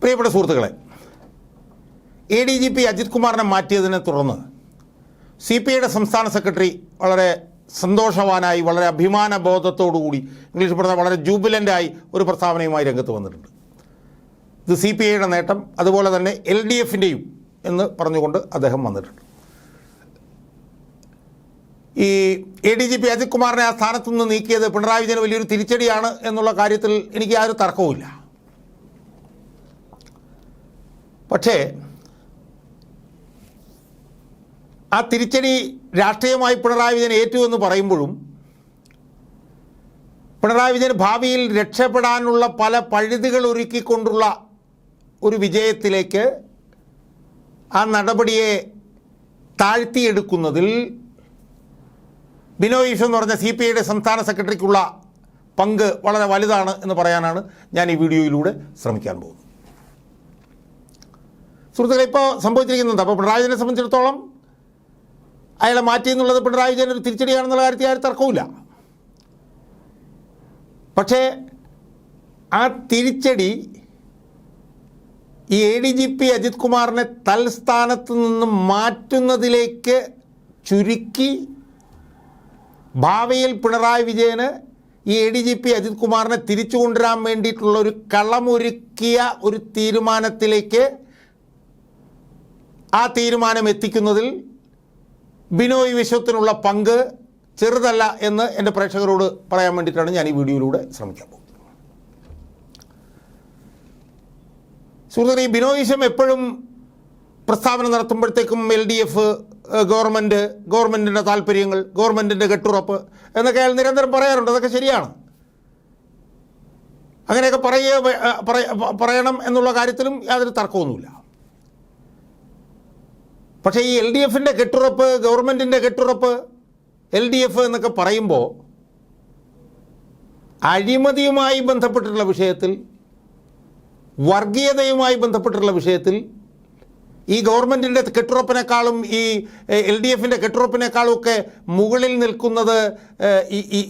പ്രിയപ്പെട്ട സുഹൃത്തുക്കളെ A D G P Ajith കുമാറിനെ മാറ്റിയതിനെ തുടർന്ന് സി പി ഐയുടെ സംസ്ഥാന സെക്രട്ടറി വളരെ സന്തോഷവാനായി വളരെ അഭിമാന ബോധത്തോടുകൂടി ഇംഗ്ലീഷ് പറഞ്ഞാൽ വളരെ ജൂബിലന്റായി ഒരു പ്രസ്താവനയുമായി രംഗത്ത് വന്നിട്ടുണ്ട്. ഇത് സി പി ഐയുടെ നേട്ടം അതുപോലെ തന്നെ എൽ ഡി എഫിന്റെയും എന്ന് പറഞ്ഞുകൊണ്ട് അദ്ദേഹം വന്നിട്ടുണ്ട്. ഈ A D G P Ajith കുമാറിനെ ആ സ്ഥാനത്തു നിന്ന് നീക്കിയത് പിണറായി വിജയന് വലിയൊരു തിരിച്ചടിയാണ് എന്നുള്ള കാര്യത്തിൽ എനിക്ക് യാതൊരു തർക്കവുമില്ല. പക്ഷേ ആ തിരിച്ചടി രാഷ്ട്രീയമായി പിണറായി വിജയൻ ഏറ്റു എന്ന് പറയുമ്പോഴും പിണറായി വിജയൻ ഭാവിയിൽ രക്ഷപ്പെടാനുള്ള പല പഴുതുകൾ ഒരുക്കിക്കൊണ്ടുള്ള ഒരു വിജയത്തിലേക്ക് ആ നടപടിയെ താഴ്ത്തിയെടുക്കുന്നതിൽ ബിനോയ് ഈശ്വർ എന്ന് പറഞ്ഞ സി പി ഐയുടെ സംസ്ഥാന സെക്രട്ടറിക്കുള്ള പങ്ക് വളരെ വലുതാണ് എന്ന് പറയാനാണ് ഞാൻ ഈ വീഡിയോയിലൂടെ ശ്രമിക്കാൻ പോകുന്നത്. സുഹൃത്തുക്കളെ ഇപ്പോൾ സംഭവിച്ചിരിക്കുന്നുണ്ട് അപ്പോൾ പിണറായി വിജയനെ സംബന്ധിച്ചിടത്തോളം അയാളെ മാറ്റി എന്നുള്ളത് പിണറായി വിജയൻ ഒരു തിരിച്ചടിയാണെന്നുള്ള കാര്യത്തിൽ ആരും തർക്കവുമില്ല. പക്ഷേ ആ തിരിച്ചടി ഈ A D G P Ajith കുമാറിനെ തൽസ്ഥാനത്ത് നിന്ന് മാറ്റുന്നതിലേക്ക് ചുരുക്കി ഭാവിയിൽ പിണറായി വിജയന് ഈ A D G P Ajith കുമാറിനെ തിരിച്ചു കൊണ്ടുവരാൻ വേണ്ടിയിട്ടുള്ള ഒരു കളമൊരുക്കിയ ഒരു തീരുമാനത്തിലേക്ക് ആ തീരുമാനം എത്തിക്കുന്നതിൽ ബിനോയ് വിശ്വത്തിനുള്ള പങ്ക് ചെറുതല്ല എന്ന് എന്റെ പ്രേക്ഷകരോട് പറയാൻ വേണ്ടിയിട്ടാണ് ഞാൻ ഈ വീഡിയോയിലൂടെ ശ്രമിക്കാൻ പോകുന്നത്. സുഹൃത്തുക്കളെ ഈ ബിനോയ് വിശ്വം എപ്പോഴും പ്രസ്താവന നടത്തുമ്പോഴത്തേക്കും എൽ ഡി എഫ് ഗവൺമെന്റ് ഗവൺമെന്റിന്റെ താല്പര്യങ്ങൾ ഗവൺമെന്റിന്റെ കെട്ടുറപ്പ് എന്നൊക്കെ അയാൾ നിരന്തരം പറയാറുണ്ട്. അതൊക്കെ ശരിയാണ്. അങ്ങനെയൊക്കെ പറയുക പറയണം എന്നുള്ള കാര്യത്തിലും യാതൊരു തർക്കമൊന്നുമില്ല. പക്ഷേ ഈ എൽ ഡി എഫിന്റെ കെട്ടുറപ്പ് ഗവൺമെന്റിന്റെ കെട്ടുറപ്പ് എൽ ഡി എഫ് എന്നൊക്കെ പറയുമ്പോൾ അഴിമതിയുമായി ബന്ധപ്പെട്ടിട്ടുള്ള വിഷയത്തിൽ വർഗീയതയുമായി ബന്ധപ്പെട്ടിട്ടുള്ള വിഷയത്തിൽ ഈ ഗവൺമെന്റിന്റെ കെട്ടുറപ്പിനേക്കാളും ഈ എൽ ഡി എഫിന്റെ കെട്ടുറപ്പിനേക്കാളും ഒക്കെ മുകളിൽ നിൽക്കുന്നത്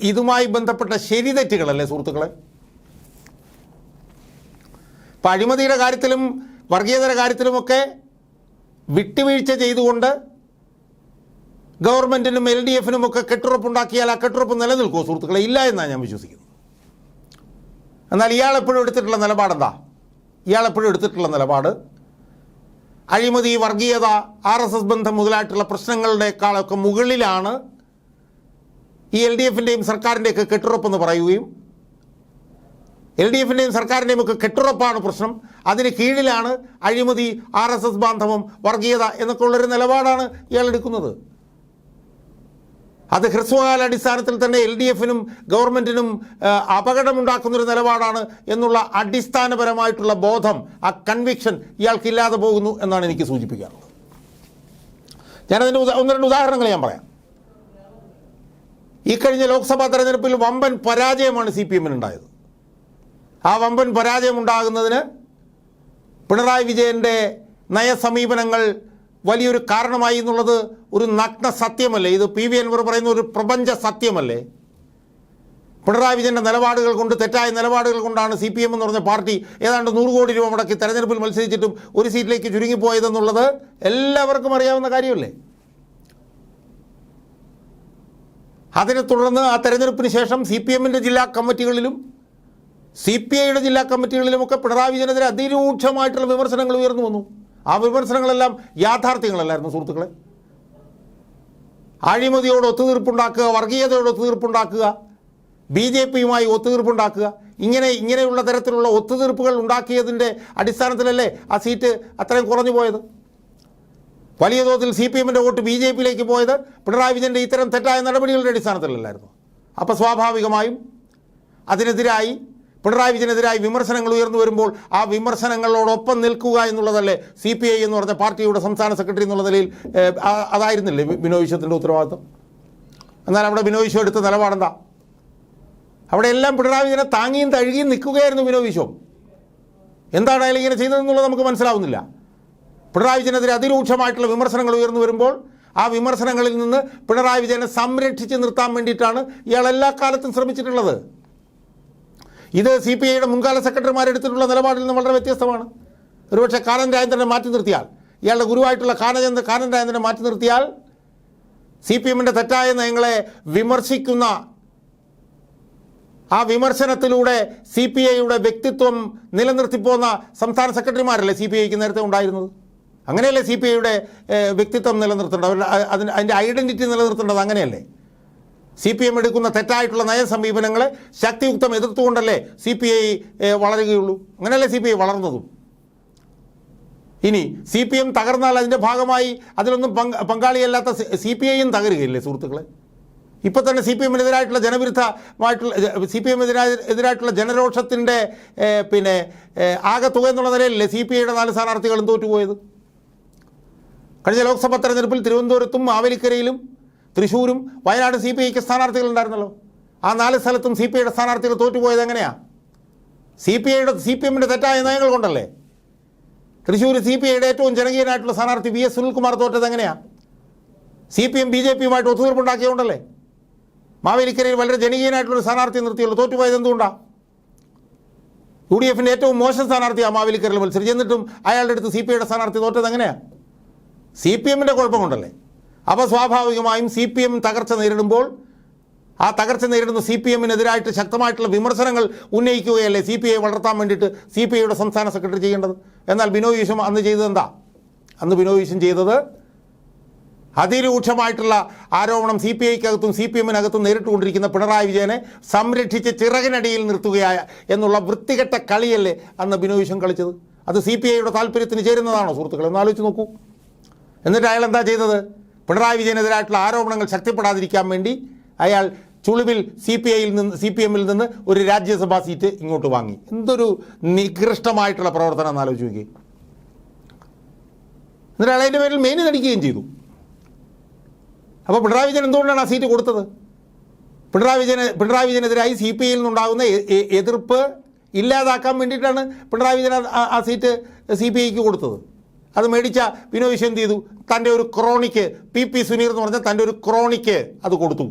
ഇതുമായി ബന്ധപ്പെട്ട ശരിതെറ്റുകളല്ലേ സുഹൃത്തുക്കളെ? ഇപ്പം അഴിമതിയുടെ കാര്യത്തിലും വർഗീയതയുടെ കാര്യത്തിലുമൊക്കെ വിട്ടുവീഴ്ച ചെയ്തുകൊണ്ട് ഗവൺമെന്റിനും എൽ ഡി എഫിനും ഒക്കെ കെട്ടുറപ്പുണ്ടാക്കിയാൽ ആ കെട്ടുറപ്പ് നിലനിൽക്കുമോ സുഹൃത്തുക്കളെ? ഇല്ല എന്നാണ് ഞാൻ വിശ്വസിക്കുന്നത് എന്നാൽ ഇയാളെപ്പോഴും എടുത്തിട്ടുള്ള നിലപാടെന്താ? ഇയാളെപ്പോഴും എടുത്തിട്ടുള്ള നിലപാട് അഴിമതി വർഗീയത ആർ എസ് എസ് ബന്ധം മുതലായിട്ടുള്ള പ്രശ്നങ്ങളുടെക്കാളൊക്കെ മുകളിലാണ് ഈ എൽ ഡി എഫിന്റെയും സർക്കാരിന്റെയൊക്കെ കെട്ടുറപ്പെന്ന് പറയുകയും എൽ ഡി എഫിന്റെയും സർക്കാരിന്റെയും ഒക്കെ കെട്ടുറപ്പാണ് പ്രശ്നം. അതിന് കീഴിലാണ് അഴിമതി ആർ എസ് എസ് ബാന്ധവം വർഗീയത എന്നൊക്കെ ഉള്ളൊരു നിലപാടാണ് ഇയാൾ എടുക്കുന്നത്. അത് ഹ്രസ്വകാല അടിസ്ഥാനത്തിൽ തന്നെ എൽ ഡി എഫിനും ഗവൺമെന്റിനും അപകടമുണ്ടാക്കുന്നൊരു നിലപാടാണ് എന്നുള്ള അടിസ്ഥാനപരമായിട്ടുള്ള ബോധം ആ കൺവിക്ഷൻ ഇയാൾക്കില്ലാതെ പോകുന്നു എന്നാണ് എനിക്ക് സൂചിപ്പിക്കാറുള്ളത്. ഞാനതിന്റെ ഉദാ- ഒന്ന് രണ്ട് ഉദാഹരണങ്ങൾ ഞാൻ പറയാം. ഈ കഴിഞ്ഞ ലോക്സഭാ തെരഞ്ഞെടുപ്പിൽ വമ്പൻ പരാജയമാണ് സി പി എമ്മിനുണ്ടായത്. ആ വമ്പൻ പരാജയം ഉണ്ടാകുന്നതിന് പിണറായി വിജയന്റെ നയസമീപനങ്ങൾ വലിയൊരു കാരണമായി എന്നുള്ളത് ഒരു നഗ്ന സത്യമല്ലേ? ഇത് പി വി അൻവർ പറയുന്ന ഒരു പ്രപഞ്ച സത്യമല്ലേ? പിണറായി വിജയന്റെ നിലപാടുകൾ കൊണ്ട് തെറ്റായ നിലപാടുകൾ കൊണ്ടാണ് സി പി എം എന്ന് പറഞ്ഞ പാർട്ടി ഏതാണ്ട് നൂറ് കോടി രൂപ മുടക്കി തെരഞ്ഞെടുപ്പിൽ മത്സരിച്ചിട്ടും ഒരു സീറ്റിലേക്ക് ചുരുങ്ങിപ്പോയതെന്നുള്ളത് എല്ലാവർക്കും അറിയാവുന്ന കാര്യമല്ലേ? അതിനെ തുടർന്ന് ആ തെരഞ്ഞെടുപ്പിന് ശേഷം സി പി എമ്മിന്റെ ജില്ലാ കമ്മിറ്റികളിലും സി പി ഐയുടെ ജില്ലാ കമ്മിറ്റികളിലുമൊക്കെ പിണറായി വിജയനെതിരെ അതിരൂക്ഷമായിട്ടുള്ള വിമർശനങ്ങൾ ഉയർന്നു വന്നു. ആ വിമർശനങ്ങളെല്ലാം യാഥാർത്ഥ്യങ്ങളല്ലായിരുന്നു സുഹൃത്തുക്കളെ. അഴിമതിയോട് ഒത്തുതീർപ്പുണ്ടാക്കുക വർഗീയതയോട് ഒത്തുതീർപ്പുണ്ടാക്കുക ബി ജെ പിയുമായി ഒത്തുതീർപ്പുണ്ടാക്കുക ഇങ്ങനെ ഇങ്ങനെയുള്ള തരത്തിലുള്ള ഒത്തുതീർപ്പുകൾ ഉണ്ടാക്കിയതിന്റെ അടിസ്ഥാനത്തിലല്ലേ ആ സീറ്റ് അത്രയും കുറഞ്ഞു പോയത്? വലിയ തോതിൽ സി പി എമ്മിന്റെ വോട്ട് ബി ജെ പിയിലേക്ക് പോയത് പിണറായി വിജയന്റെ ഇത്തരം തെറ്റായ നടപടികളുടെ അടിസ്ഥാനത്തിലല്ലായിരുന്നു. അപ്പോൾ സ്വാഭാവികമായും അതിനെതിരായി പിണറായി വിജയനെതിരായി വിമർശനങ്ങൾ ഉയർന്നു വരുമ്പോൾ ആ വിമർശനങ്ങളോടൊപ്പം നിൽക്കുക എന്നുള്ളതല്ലേ സി പി ഐ എന്ന് പറഞ്ഞ പാർട്ടിയുടെ സംസ്ഥാന സെക്രട്ടറി എന്നുള്ള നിലയിൽ അതായിരുന്നില്ലേ ബിനോയ് വിശ്വത്തിന്റെ ഉത്തരവാദിത്വം? എന്നാൽ അവിടെ ബിനോയ് വിശ്വം എടുത്ത നിലപാടെന്താ? അവിടെ എല്ലാം പിണറായി വിജയനെ താങ്ങിയും തഴുകിയും നിൽക്കുകയായിരുന്നു ബിനോയ് വിശ്വം. എന്താണ് അയാൾ ഇങ്ങനെ ചെയ്തതെന്നുള്ളത് നമുക്ക് മനസ്സിലാവുന്നില്ല. പിണറായി വിജയനെതിരെ അതിരൂക്ഷമായിട്ടുള്ള വിമർശനങ്ങൾ ഉയർന്നു വരുമ്പോൾ ആ വിമർശനങ്ങളിൽ നിന്ന് പിണറായി വിജയനെ സംരക്ഷിച്ച് നിർത്താൻ വേണ്ടിയിട്ടാണ് ഇയാൾ എല്ലാ കാലത്തും ശ്രമിച്ചിട്ടുള്ളത്. ഇത് സി പി ഐയുടെ മുൻകാല സെക്രട്ടറിമാരെടുത്തിട്ടുള്ള നിലപാടിൽ നിന്ന് വളരെ വ്യത്യസ്തമാണ്. ഒരുപക്ഷെ കാനൻ രാജേന്ദ്രനെ മാറ്റി നിർത്തിയാൽ ഇയാളുടെ ഗുരുവായിട്ടുള്ള കാനചന്ദ്ര കാനൻ രാജേന്ദ്രനെ മാറ്റി നിർത്തിയാൽ സി പി എമ്മിന്റെ തെറ്റായ നയങ്ങളെ വിമർശിക്കുന്ന ആ വിമർശനത്തിലൂടെ സി പി ഐയുടെ വ്യക്തിത്വം നിലനിർത്തിപ്പോന്ന സംസ്ഥാന സെക്രട്ടറിമാരല്ലേ സി പി ഐക്ക് നേരത്തെ ഉണ്ടായിരുന്നത്? അങ്ങനെയല്ലേ സി പി ഐയുടെ വ്യക്തിത്വം നിലനിർത്തേണ്ടത്? അവരുടെ അതിന്റെ ഐഡന്റിറ്റി നിലനിർത്തേണ്ടത് അങ്ങനെയല്ലേ? സി പി എം എടുക്കുന്ന തെറ്റായിട്ടുള്ള നയസമീപനങ്ങളെ ശക്തിയുക്തം എതിർത്തുകൊണ്ടല്ലേ സി പി ഐ വളരുകയുള്ളൂ? അങ്ങനെയല്ലേ സി പി ഐ വളർന്നതും? ഇനി സി പി എം തകർന്നാൽ അതിന്റെ ഭാഗമായി അതിലൊന്നും പങ്ക പങ്കാളിയല്ലാത്ത സി പി ഐയും തകരുകയില്ലേ സുഹൃത്തുക്കളെ? ഇപ്പോൾ തന്നെ സി പി എമ്മിനെതിരായിട്ടുള്ള ജനവിരുദ്ധമായിട്ടുള്ള സി പി എമ്മിനെതിരായ എതിരായിട്ടുള്ള ജനരോഷത്തിന്റെ പിന്നെ ആകെ തുക എന്നുള്ള നിലയിലല്ലേ സി പി ഐയുടെ നാല് സ്ഥാനാർത്ഥികളും തോറ്റുപോയത്? കഴിഞ്ഞ ലോക്സഭാ തെരഞ്ഞെടുപ്പിൽ തിരുവനന്തപുരത്തും മാവേലിക്കരയിലും തൃശ്ശൂരും വയനാട് സി പി ഐക്ക് സ്ഥാനാർത്ഥികളുണ്ടായിരുന്നല്ലോ ആ നാല് സ്ഥലത്തും സി പി ഐയുടെ സ്ഥാനാർത്ഥികൾ തോറ്റുപോയത് എങ്ങനെയാണ് സി പി ഐയുടെ സി പി എമ്മിന്റെ തെറ്റായ നയങ്ങൾ കൊണ്ടല്ലേ? തൃശ്ശൂർ സി പി ഐയുടെ ഏറ്റവും ജനകീയനായിട്ടുള്ള സ്ഥാനാർത്ഥി വി എസ് സുനിൽകുമാർ തോറ്റത് എങ്ങനെയാണ് C P M B J പിയുമായിട്ട് ഒത്തുതീർപ്പുണ്ടാക്കിയതുകൊണ്ടല്ലേ മാവേലിക്കരയിൽ വളരെ ജനകീയനായിട്ടുള്ള സ്ഥാനാർത്ഥി നിർത്തിയുള്ളൂ. തോറ്റുപോയത് എന്തുകൊണ്ടാണ് യു ഡി എഫിന്റെ ഏറ്റവും മോശം സ്ഥാനാർത്ഥിയാണ് മാവേലിക്കരയിൽ മത്സരിച്ച് എന്നിട്ടും അയാളുടെ അടുത്ത് സി പി ഐയുടെ സ്ഥാനാർത്ഥി തോറ്റത് എങ്ങനെയാണ് സി പി എമ്മിന്റെ കുഴപ്പം കൊണ്ടല്ലേ? അപ്പോൾ സ്വാഭാവികമായും സി പി എം തകർച്ച നേരിടുമ്പോൾ ആ തകർച്ച നേരിടുന്ന സി പി എമ്മിനെതിരായിട്ട് ശക്തമായിട്ടുള്ള വിമർശനങ്ങൾ ഉന്നയിക്കുകയല്ലേ സി പി ഐ വളർത്താൻ വേണ്ടിയിട്ട് സി പി ഐയുടെ സംസ്ഥാന സെക്രട്ടറി ചെയ്യേണ്ടത്? എന്നാൽ ബിനോയ് വിശ്വം അന്ന് ചെയ്തത് എന്താ? അന്ന് ബിനോയ് വിശ്വം ചെയ്തത് അതിരൂക്ഷമായിട്ടുള്ള ആരോപണം സി പി ഐക്കകത്തും സി പി എമ്മിനകത്തും നേരിട്ടുകൊണ്ടിരിക്കുന്ന പിണറായി വിജയനെ സംരക്ഷിച്ച് ചിറകിനടിയിൽ നിർത്തുകയായ എന്നുള്ള വൃത്തികെട്ട കളിയല്ലേ അന്ന് ബിനോയ് വിശ്വം കളിച്ചത്? അത് സി പി ഐയുടെ താല്പര്യത്തിന് ചേരുന്നതാണോ സുഹൃത്തുക്കൾ എന്നാലോചിച്ച് നോക്കൂ. എന്നിട്ട് അയാൾ എന്താ ചെയ്തത്? പിണറായി വിജയനെതിരായിട്ടുള്ള ആരോപണങ്ങൾ ശക്തിപ്പെടാതിരിക്കാൻ വേണ്ടി അയാൾ ചുളിവിൽ സി പി ഐയിൽ നിന്ന് സി പി എമ്മിൽ നിന്ന് ഒരു രാജ്യസഭാ സീറ്റ് ഇങ്ങോട്ട് വാങ്ങി. എന്തൊരു നികൃഷ്ടമായിട്ടുള്ള പ്രവർത്തനം എന്ന് ആലോചിച്ച് നോക്കി എന്നിട്ട് അയാൾ അതിന്റെ പേരിൽ മെയിൻ നടിക്കുകയും ചെയ്തു. അപ്പോൾ പിണറായി വിജയൻ എന്തുകൊണ്ടാണ് ആ സീറ്റ് കൊടുത്തത്? പിണറായി വിജയന് പിണറായി വിജയനെതിരായി സി പി ഐയിൽ നിന്നുണ്ടാകുന്ന എതിർപ്പ് ഇല്ലാതാക്കാൻ വേണ്ടിയിട്ടാണ് പിണറായി വിജയൻ ആ സീറ്റ് സി പി ഐക്ക് കൊടുത്തത്. അത് മേടിച്ച വിനോദ് വിശ്വം എന്ത് ചെയ്തു? തന്റെ ഒരു ക്രോണിക്ക് പി പി സുനീർ എന്ന് പറഞ്ഞാൽ തന്റെ ഒരു ക്രോണിക്ക് അത് കൊടുത്തു.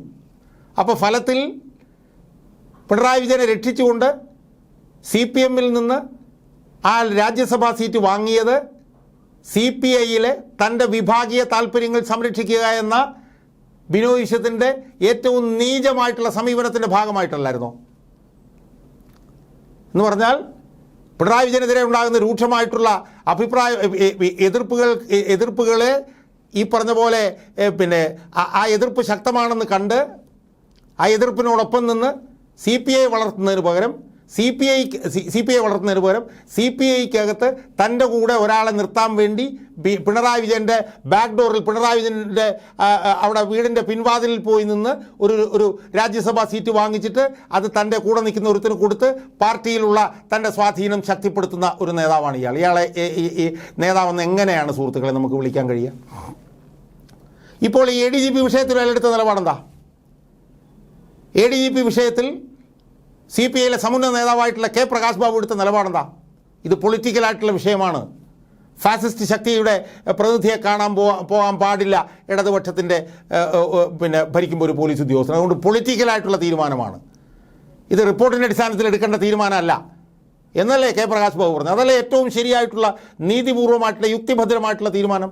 അപ്പോൾ ഫലത്തിൽ പിണറായി വിജയനെ രക്ഷിച്ചുകൊണ്ട് സി പി എമ്മിൽ നിന്ന് ആ രാജ്യസഭാ സീറ്റ് വാങ്ങിയത് സി പി ഐയിലെ തന്റെ വിഭാഗീയ താല്പര്യങ്ങൾ സംരക്ഷിക്കുക എന്ന ബിനോയ് വിശ്വത്തിന്റെ ഏറ്റവും നീചമായിട്ടുള്ള സമീപനത്തിന്റെ ഭാഗമായിട്ടല്ലായിരുന്നോ? എന്ന് പറഞ്ഞാൽ പിണറായി വിജയനെതിരെ ഉണ്ടാകുന്ന രൂക്ഷമായിട്ടുള്ള അഭിപ്രായ എതിർപ്പുകൾ എതിർപ്പുകളെ ഈ പറഞ്ഞ പോലെ പിന്നെ ആ എതിർപ്പ് ശക്തമാണെന്ന് കണ്ട് ആ എതിർപ്പിനോടൊപ്പം നിന്ന് സി പി ഐ വളർത്തുന്നതിന് പകരം C P I C P I വളർത്തുന്നതിന് പകരം സി പി ഐക്കകത്ത് തന്റെ കൂടെ ഒരാളെ നിർത്താൻ വേണ്ടി പിണറായി വിജയന്റെ ബാക്ക് ഡോറിൽ പിണറായി വിജയന്റെ അവിടെ വീടിന്റെ പിൻവാതിലിൽ പോയി നിന്ന് ഒരു ഒരു രാജ്യസഭാ സീറ്റ് വാങ്ങിച്ചിട്ട് അത് തന്റെ കൂടെ നിൽക്കുന്ന ഒരുത്തിന് കൊടുത്ത് പാർട്ടിയിലുള്ള തന്റെ സ്വാധീനം ശക്തിപ്പെടുത്തുന്ന ഒരു നേതാവാണ് ഇയാൾ. ഇയാളെ ഈ നേതാവെന്ന് എങ്ങനെയാണ് സുഹൃത്തുക്കളെ നമുക്ക് വിളിക്കാൻ കഴിയുക? ഇപ്പോൾ ഈ എ ഡി ജി പി വിഷയത്തിൽ അയാളെടുത്ത നിലപാടെന്താ? എ ഡി ജി പി വിഷയത്തിൽ സി പി ഐയിലെ സമുന്നത നേതാവായിട്ടുള്ള കെ പ്രകാശ് ബാബു എടുത്ത നിലപാടെന്താ? ഇത് പൊളിറ്റിക്കലായിട്ടുള്ള വിഷയമാണ്. ഫാസിസ്റ്റ് ശക്തിയുടെ പ്രതിനിധിയെ കാണാൻ പോകാൻ പാടില്ല ഇടതുപക്ഷത്തിന്റെ പിന്നെ ഭരിക്കുമ്പോൾ ഒരു പോലീസ് ഉദ്യോഗസ്ഥൻ. അതുകൊണ്ട് പൊളിറ്റിക്കലായിട്ടുള്ള തീരുമാനമാണ്. ഇത് റിപ്പോർട്ടിന്റെ അടിസ്ഥാനത്തിൽ എടുക്കേണ്ട തീരുമാനമല്ല. എന്നല്ലേ കെ പ്രകാശ് ബാബു പറഞ്ഞു അതല്ലേ ഏറ്റവും ശരിയായിട്ടുള്ള നീതിപൂർവമായിട്ടുള്ള യുക്തിഭദ്രമായിട്ടുള്ള തീരുമാനം?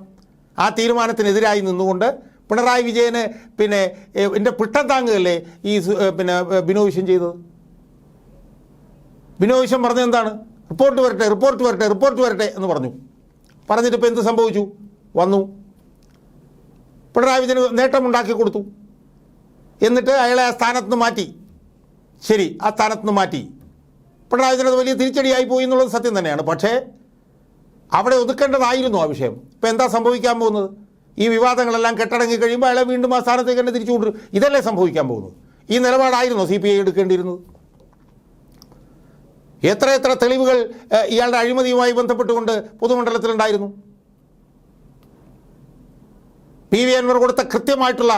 ആ തീരുമാനത്തിനെതിരായി നിന്നുകൊണ്ട് പിണറായി വിജയന് പിന്നെ എന്റെ പിട്ടം താങ്ങുകയല്ലേ ഈ പിന്നെ ബിനോ വിഷയം ചെയ്തത്? ബിനോയ് വിശ്വം പറഞ്ഞത് എന്താണ്? റിപ്പോർട്ട് വരട്ടെ റിപ്പോർട്ട് വരട്ടെ റിപ്പോർട്ട് വരട്ടെ എന്ന് പറഞ്ഞു. പറഞ്ഞിട്ട് ഇപ്പോൾ എന്ത് സംഭവിച്ചു? വന്നു. പിണറായി വിജയന് നേട്ടമുണ്ടാക്കി കൊടുത്തു. എന്നിട്ട് അയാളെ ആ സ്ഥാനത്ത് നിന്ന് മാറ്റി. ശരി ആ സ്ഥാനത്ത് നിന്ന് മാറ്റി. പിണറായി വിജയൻ അത് വലിയ തിരിച്ചടിയായി പോയി എന്നുള്ളത് സത്യം തന്നെയാണ്. പക്ഷേ അവിടെ ഒതുക്കേണ്ടതായിരുന്നു ആ വിഷയം. ഇപ്പം എന്താ സംഭവിക്കാൻ പോകുന്നത്? ഈ വിവാദങ്ങളെല്ലാം കെട്ടടങ്ങി കഴിയുമ്പോൾ അയാളെ വീണ്ടും ആ സ്ഥാനത്തേക്ക് തന്നെ തിരിച്ചു ഇതല്ലേ സംഭവിക്കാൻ പോകുന്നത്? ഈ നിലപാടായിരുന്നു സി പി ഐ എടുക്കേണ്ടിയിരുന്നത്. എത്ര എത്ര തെളിവുകൾ ഇയാളുടെ അഴിമതിയുമായി ബന്ധപ്പെട്ടുകൊണ്ട് പൊതുമണ്ഡലത്തിലുണ്ടായിരുന്നു? പി വി അൻവർ കൊടുത്ത കൃത്യമായിട്ടുള്ള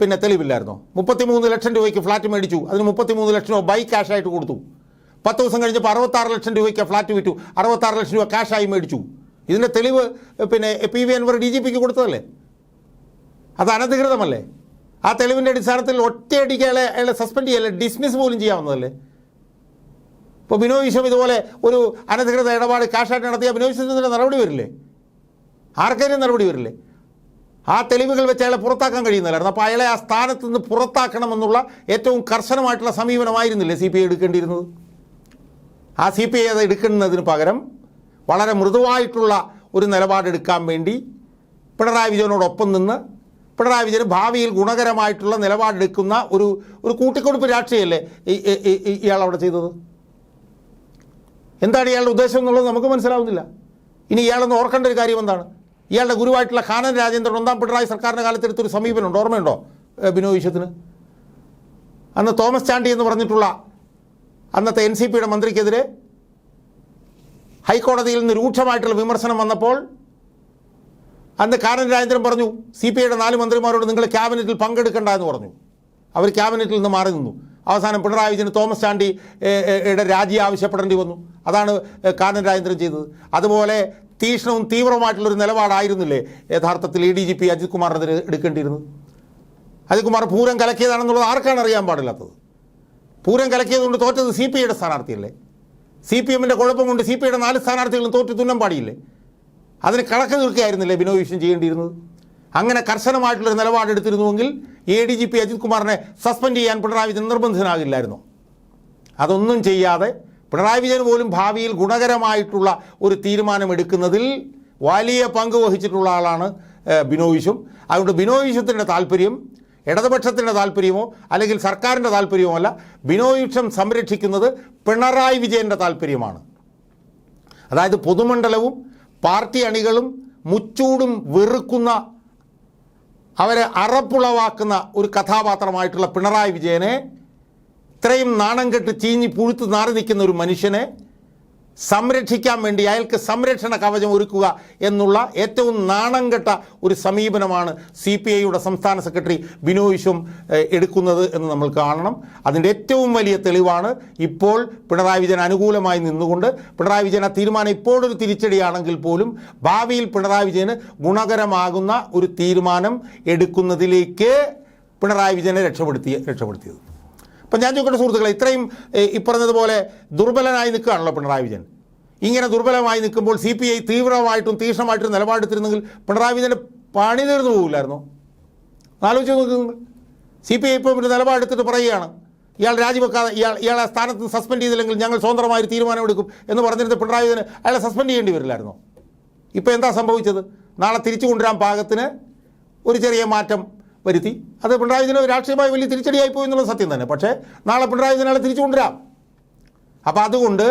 പിന്നെ തെളിവില്ലായിരുന്നു? മുപ്പത്തിമൂന്ന് ലക്ഷം രൂപയ്ക്ക് ഫ്ലാറ്റ് മേടിച്ചു അതിന് മുപ്പത്തിമൂന്ന് ലക്ഷം രൂപ ബൈ ക്യാഷായിട്ട് കൊടുത്തു. പത്ത് ദിവസം കഴിഞ്ഞപ്പോൾ അറുപത്താറ് ലക്ഷം രൂപയ്ക്ക് ഫ്ലാറ്റ് വിറ്റു അറുപത്താറ് ലക്ഷം രൂപ ക്യാഷായി മേടിച്ചു. ഇതിന്റെ തെളിവ് പിന്നെ P V Anvar D G പിക്ക് കൊടുത്തതല്ലേ? അത് അനധികൃതമല്ലേ? ആ തെളിവിന്റെ അടിസ്ഥാനത്തിൽ ഒറ്റയടിക്ക് അയാളെ അയാളെ സസ്പെൻഡ് ചെയ്യല്ലേ? ഡിസ്മിസ് പോലും ചെയ്യാവുന്നതല്ലേ? ഇപ്പോൾ ബിനോയ് വിശ്വം ഇതുപോലെ ഒരു അനധികൃത ഇടപാട് കാഷായിട്ട് നടത്തിയ ബിനോയ് വിശ്വത്തിന്റെ നടപടി വരില്ലേ? ആർക്കെങ്കിലും നടപടി വരില്ലേ? ആ തെളിവുകൾ വെച്ച് അയാളെ പുറത്താക്കാൻ കഴിയുന്നില്ലായിരുന്നു അപ്പോൾ അയാളെ ആ സ്ഥാനത്ത് നിന്ന് പുറത്താക്കണമെന്നുള്ള ഏറ്റവും കർശനമായിട്ടുള്ള സമീപനമായിരുന്നില്ലേ സി പി ഐ എടുക്കേണ്ടിയിരുന്നത്? ആ സി പി ഐ അത് എടുക്കുന്നതിന് പകരം വളരെ മൃദുവായിട്ടുള്ള ഒരു നിലപാടെടുക്കാൻ വേണ്ടി പിണറായി വിജയനോടൊപ്പം നിന്ന് പിണറായി വിജയൻ ഭാവിയിൽ ഗുണകരമായിട്ടുള്ള നിലപാടെടുക്കുന്ന ഒരു ഒരു കൂട്ടിക്കൊടുപ്പ് രാഷ്ട്രീയമല്ലേ ഇയാൾ അവിടെ ചെയ്തത്? എന്താണ് ഇയാളുടെ ഉദ്ദേശം എന്നുള്ളത് നമുക്ക് മനസ്സിലാവുന്നില്ല. ഇനി ഇയാളൊന്ന് ഓർക്കേണ്ട ഒരു കാര്യം എന്താണ്? ഇയാളുടെ ഗുരുവായിട്ടുള്ള കാനൻ രാജേന്ദ്രൻ ഒന്നാം പിണറായി സർക്കാരിന്റെ കാലത്ത് എടുത്തൊരു സമീപനമുണ്ട്. ഓർമ്മയുണ്ടോ? ബിനോ വിശ്വത്തിന് അന്ന് തോമസ് ചാണ്ടി എന്ന് പറഞ്ഞിട്ടുള്ള അന്നത്തെ എൻ സി പിയുടെ മന്ത്രിക്കെതിരെ ഹൈക്കോടതിയിൽ നിന്ന് രൂക്ഷമായിട്ടുള്ള വിമർശനം വന്നപ്പോൾ അന്ന് കാനൻ രാജേന്ദ്രൻ പറഞ്ഞു സി പി ഐയുടെ നാല് മന്ത്രിമാരോട് നിങ്ങൾ ക്യാബിനറ്റിൽ പങ്കെടുക്കണ്ട എന്ന് പറഞ്ഞു. അവർ ക്യാബിനറ്റിൽ നിന്ന് മാറി നിന്നു. അവസാനം പിണറായി വിജയന് തോമസ് ചാണ്ടി രാജി ആവശ്യപ്പെടേണ്ടി വന്നു. അതാണ് കാനൻ രാജേന്ദ്രൻ ചെയ്തത്. അതുപോലെ തീക്ഷ്ണവും തീവ്രമായിട്ടുള്ളൊരു നിലപാടായിരുന്നില്ലേ യഥാർത്ഥത്തിൽ E D G P Ajith കുമാറിനെതിരെ എടുക്കേണ്ടിയിരുന്നത്? അജിത് കുമാർ പൂരം കലക്കിയതാണെന്നുള്ളത് ആർക്കാണ് അറിയാൻ പാടില്ലാത്തത്? പൂരം കലക്കിയതുകൊണ്ട് തോറ്റത് സി പി ഐയുടെ സ്ഥാനാർത്ഥിയല്ലേ? സി പി എമ്മിന്റെ കുഴപ്പം കൊണ്ട് സി പി ഐയുടെ നാല് സ്ഥാനാർത്ഥികളും തോറ്റ് തുന്നം പാടിയില്ലേ? അതിന് കണക്ക് തീർക്കുകയായിരുന്നില്ലേ ബിനോയ് ചെയ്യേണ്ടിയിരുന്നത്? അങ്ങനെ കർശനമായിട്ടുള്ളൊരു നിലപാടെടുത്തിരുന്നുവെങ്കിൽ A D G P Ajith കുമാറിനെ സസ്പെൻഡ് ചെയ്യാൻ പിണറായി വിജയൻ നിർബന്ധിതനാകില്ലായിരുന്നു. അതൊന്നും ചെയ്യാതെ പിണറായി വിജയൻ പോലും ഭാവിയിൽ ഗുണകരമായിട്ടുള്ള ഒരു തീരുമാനമെടുക്കുന്നതിൽ വലിയ പങ്ക് വഹിച്ചിട്ടുള്ള ആളാണ് ബിനോയിഷും അതുകൊണ്ട് ബിനോയിഷത്തിന്റെ താല്പര്യം ഇടതുപക്ഷത്തിന്റെ താല്പര്യമോ അല്ലെങ്കിൽ സർക്കാരിന്റെ താല്പര്യമോ അല്ല ബിനോയിഷം സംരക്ഷിക്കുന്നത് പിണറായി വിജയന്റെ താല്പര്യമാണ്. അതായത് പൊതുമണ്ഡലവും പാർട്ടി അണികളും മുച്ചൂടും വെറുക്കുന്ന അവരെ അറപ്പുളവാക്കുന്ന ഒരു കഥാപാത്രമായിട്ടുള്ള പിണറായി വിജയനെ ഇത്രയും നാണം കെട്ട് ചീഞ്ഞി പുഴുത്ത് നാറി നിൽക്കുന്ന ഒരു മനുഷ്യനെ സംരക്ഷിക്കാൻ വേണ്ടി അയാൾക്ക് സംരക്ഷണ കവചം ഒരുക്കുക എന്നുള്ള ഏറ്റവും നാണം കെട്ട ഒരു സമീപനമാണ് സി പി ഐയുടെ സംസ്ഥാന സെക്രട്ടറി ബിനോയിഷും എടുക്കുന്നത് എന്ന് നമ്മൾ കാണണം. അതിന്റെ ഏറ്റവും വലിയ തെളിവാണ് ഇപ്പോൾ പിണറായി വിജയൻ അനുകൂലമായി നിന്നുകൊണ്ട് പിണറായി വിജയൻ ആ തീരുമാനം ഇപ്പോഴൊരു തിരിച്ചടിയാണെങ്കിൽ പോലും ഭാവിയിൽ പിണറായി വിജയന് ഗുണകരമാകുന്ന ഒരു തീരുമാനം എടുക്കുന്നതിലേക്ക് പിണറായി വിജയനെ രക്ഷപ്പെടുത്തിയ രക്ഷപ്പെടുത്തിയത്. അപ്പം ഞാൻ ചോദിക്കട്ടെ സുഹൃത്തുക്കളെ ഇത്രയും ഈ പറഞ്ഞതുപോലെ ദുർബലനായി നിൽക്കുകയാണല്ലോ പിണറായി വിജയൻ. ഇങ്ങനെ ദുർബലമായി നിൽക്കുമ്പോൾ സി പി ഐ തീവ്രമായിട്ടും തീക്ഷണമായിട്ടും നിലപാടെടുത്തിരുന്നെങ്കിൽ പിണറായി വിജയന്റെ പണി തീർന്നു പോകില്ലായിരുന്നു? ആലോചിച്ച് നോക്ക് നിങ്ങൾ. സി പി ഐ ഇപ്പോൾ ഒരു നിലപാടെടുത്തിട്ട് പറയുകയാണ് ഇയാൾ രാജിവെക്കാതെ ഇയാൾ ഇയാളെ സ്ഥാനത്ത് സസ്പെൻഡ് ചെയ്തില്ലെങ്കിൽ ഞങ്ങൾ സ്വതന്ത്രമായി തീരുമാനമെടുക്കും എന്ന് പറഞ്ഞിരുന്ന പിണറായി വിജയന് അയാളെ സസ്പെൻഡ് ചെയ്യേണ്ടി വരില്ലായിരുന്നോ? ഇപ്പോൾ എന്താ സംഭവിച്ചത്? നാളെ തിരിച്ചു കൊണ്ടുവരാൻ പാകത്തിന് ഒരു ചെറിയ മാറ്റം വരുത്തി. അത് പിണറായി വിജയന് രാഷ്ട്രീയമായി വലിയ തിരിച്ചടിയായി പോയി എന്നുള്ള സത്യം തന്നെ. പക്ഷേ നാളെ പിണറായി വിജയനെ തിരിച്ചു കൊണ്ടുവരാം. അപ്പോൾ അതുകൊണ്ട്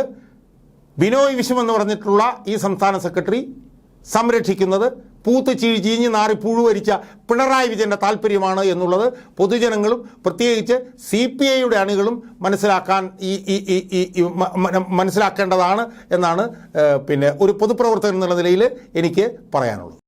ബിനോയ് വിശ്വം എന്ന് പറഞ്ഞിട്ടുള്ള ഈ സംസ്ഥാന സെക്രട്ടറി സംരക്ഷിക്കുന്നത് പൂത്ത് ചീഴി ചീഞ്ഞ് നാറി പുഴുവരിച്ച പിണറായി വിജയന്റെ താല്പര്യമാണ് എന്നുള്ളത് പൊതുജനങ്ങളും പ്രത്യേകിച്ച് സി പി ഐയുടെ അണികളും മനസ്സിലാക്കാൻ ഈ ഈ ഈ മനസ്സിലാക്കേണ്ടതാണ് എന്നാണ് പിന്നെ ഒരു പൊതുപ്രവർത്തകൻ എന്നുള്ള നിലയിൽ എനിക്ക് പറയാനുള്ളത്.